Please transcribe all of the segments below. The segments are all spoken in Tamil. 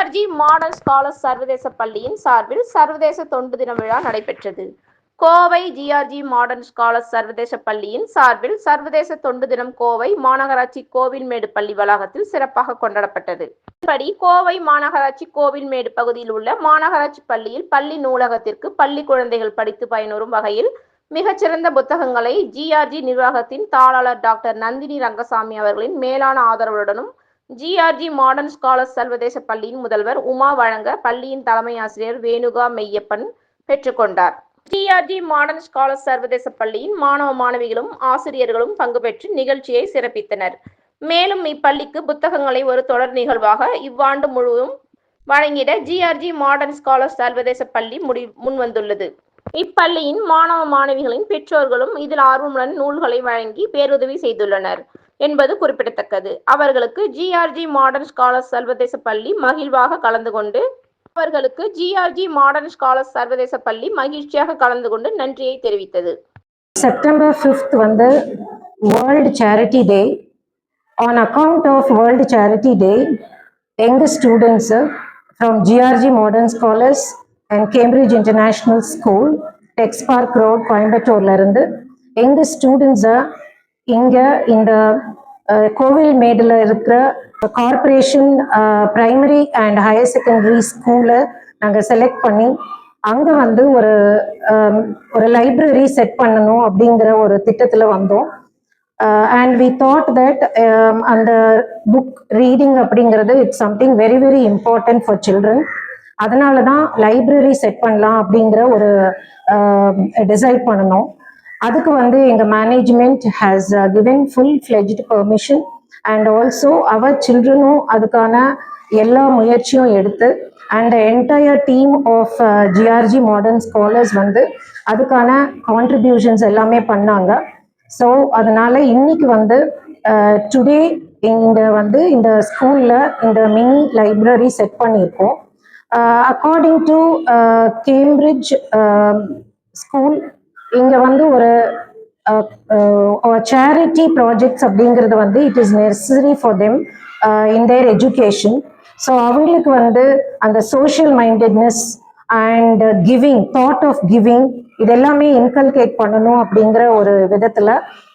ஜிஆர்ஜி மாடல் ஸ்காலர்ஸ் சர்வதேச பள்ளியின் சார்பில் சர்வதேச தொண்டு தின விழா நடைபெற்றது. கோவை ஜிஆர்ஜி மாடர்ன் ஸ்காலர்ஸ் சர்வதேச பள்ளியின் சார்பில் சர்வதேச தொண்டு தினம் கோவை மாநகராட்சி கோவில்மேடு பள்ளி வளாகத்தில் சிறப்பாக கொண்டாடப்பட்டது. இதன்படி கோவை மாநகராட்சி கோவில்மேடு பகுதியில் உள்ள மாநகராட்சி பள்ளியில் பள்ளி நூலகத்திற்கு பள்ளி குழந்தைகள் படித்து பயனுறும் வகையில் மிகச்சிறந்த புத்தகங்களை ஜிஆர்ஜி நிர்வாகத்தின் தாளாளர் டாக்டர் நந்தினி ரங்கசாமி அவர்களின் மேலான ஆதரவுடனும் ஜிஆர்ஜி மாடர்ன் ஸ்காலர்ஸ் சர்வதேச பள்ளியின் முதல்வர் உமா வழங்க பள்ளியின் தலைமை ஆசிரியர் வேணுகா மெய்யப்பன் பெற்றுக்கொண்டார் ஜிஆர்ஜி மாடர்ன் ஸ்காலர்ஸ் சர்வதேச பள்ளியின் மாணவ மாணவிகளும் ஆசிரியர்களும் பங்கு பெற்று நிகழ்ச்சியை சிறப்பித்தனர். மேலும் இப்பள்ளிக்கு புத்தகங்களை ஒரு தொடர் நிகழ்வாக இவ்வாண்டு முழுவதும் வழங்கிட ஜிஆர்ஜி மாடர்ன் ஸ்காலர்ஸ் சர்வதேச பள்ளி முடி முன்வந்துள்ளது. இப்பள்ளியின் மாணவ மாணவிகளின் பெற்றோர்களும் இதில் ஆர்வமுடன் நூல்களை வழங்கி பேருதவி செய்துள்ளனர். என்பது குறிப்பிடத்தக்கது. அவர்களுக்கு ஜிஆர்ஜி மாடர்ன் ஸ்காலர்ஸ் சர்வதேச பள்ளி மகிழ்வாக கலந்து கொண்டு அவர்களுக்கு ஜிஆர்ஜி மாடர்ன் ஸ்காலர்ஸ் சர்வதேச பள்ளி மகிழ்ச்சியாக கலந்து கொண்டு நன்றியை தெரிவித்தது. செப்டம்பர் ஃபிஃப்த் வந்து world charity day on account of world charity day எங்கள் students from GRG modern scholars and Cambridge international school Tex park road கோயம்புத்தூர்லேருந்து எங்கள் ஸ்டூடெண்ட்ஸை இங்கே இந்த கோவில் மேடில் இருக்கிற corporation primary and higher secondary ஸ்கூலை நாங்கள் செலக்ட் பண்ணி அங்கே வந்து ஒரு ஒரு லைப்ரரி செட் பண்ணணும் அப்படிங்கிற ஒரு திட்டத்தில் வந்தோம். அண்ட் வி தாட் தட் அந்த புக் ரீடிங் அப்படிங்கிறது it's something very very important for children அதனால தான் லைப்ரரி செட் பண்ணலாம் அப்படிங்கிற ஒரு டிசைட் பண்ணணும். அதுக்கு வந்து எங்கள் management has given full fledged permission and also our சில்ட்ரனும் அதுக்கான எல்லா முயற்சியும் எடுத்து and entire team of GRG modern scholars வந்து அதுக்கான கான்ட்ரிபியூஷன்ஸ் எல்லாமே பண்ணாங்க. ஸோ அதனால இன்னைக்கு வந்து uh, டுடே இங்கே வந்து இந்த ஸ்கூலில் இந்த மினி லைப்ரரி செட் பண்ணியிருக்கோம். அக்கார்டிங் டு கேம்பிரிட்ஜ் ஸ்கூல் இங்கே வந்து ஒரு சேரிட்டி ப்ராஜெக்ட்ஸ் அப்படிங்கிறது வந்து it is necessary for them in their education so அவங்களுக்கு வந்து அந்த social mindedness and giving thought of giving இதெல்லாமே இன்கல்கேட் பண்ணணும் அப்படிங்கிற ஒரு விதத்தில்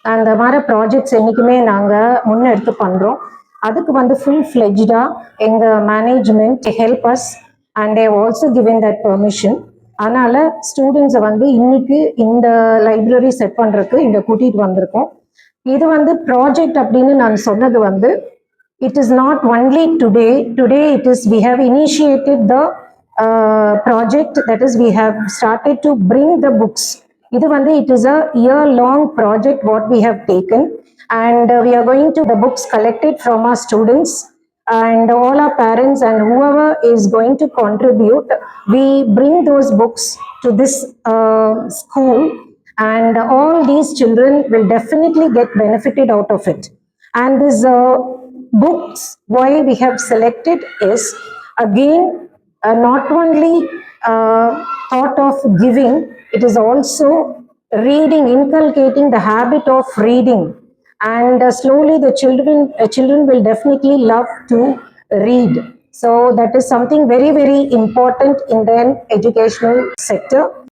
அந்த மாதிரி ப்ராஜெக்ட்ஸ் என்றைக்குமே நாங்கள் முன்னெடுத்து பண்ணுறோம் அதுக்கு வந்து ஃபுல் ஃப்ளெஜ்டாக எங்கள் management help us and they've also given that permission அதனால ஸ்டூடெண்ட்ஸை வந்து இன்னைக்கு இந்த லைப்ரரி செட் பண்ணுறதுக்கு இங்கே கூட்டிகிட்டு வந்திருக்கோம் இது வந்து ப்ராஜெக்ட் அப்படின்னு நான் சொன்னது வந்து it is not only today today it is we have initiated the project that is we have started to bring the books இது வந்து it is a year long project what we have taken and we are going to the books collected from our students and all our parents and whoever is going to contribute we bring those books to this uh, school. And all these children will definitely get benefited out of it. And this uh, books why we have selected is again uh, not only uh, thought of giving it is also reading inculcating the habit of reading and uh, slowly the children uh, children will definitely love to read. So that is something very very important in the educational sector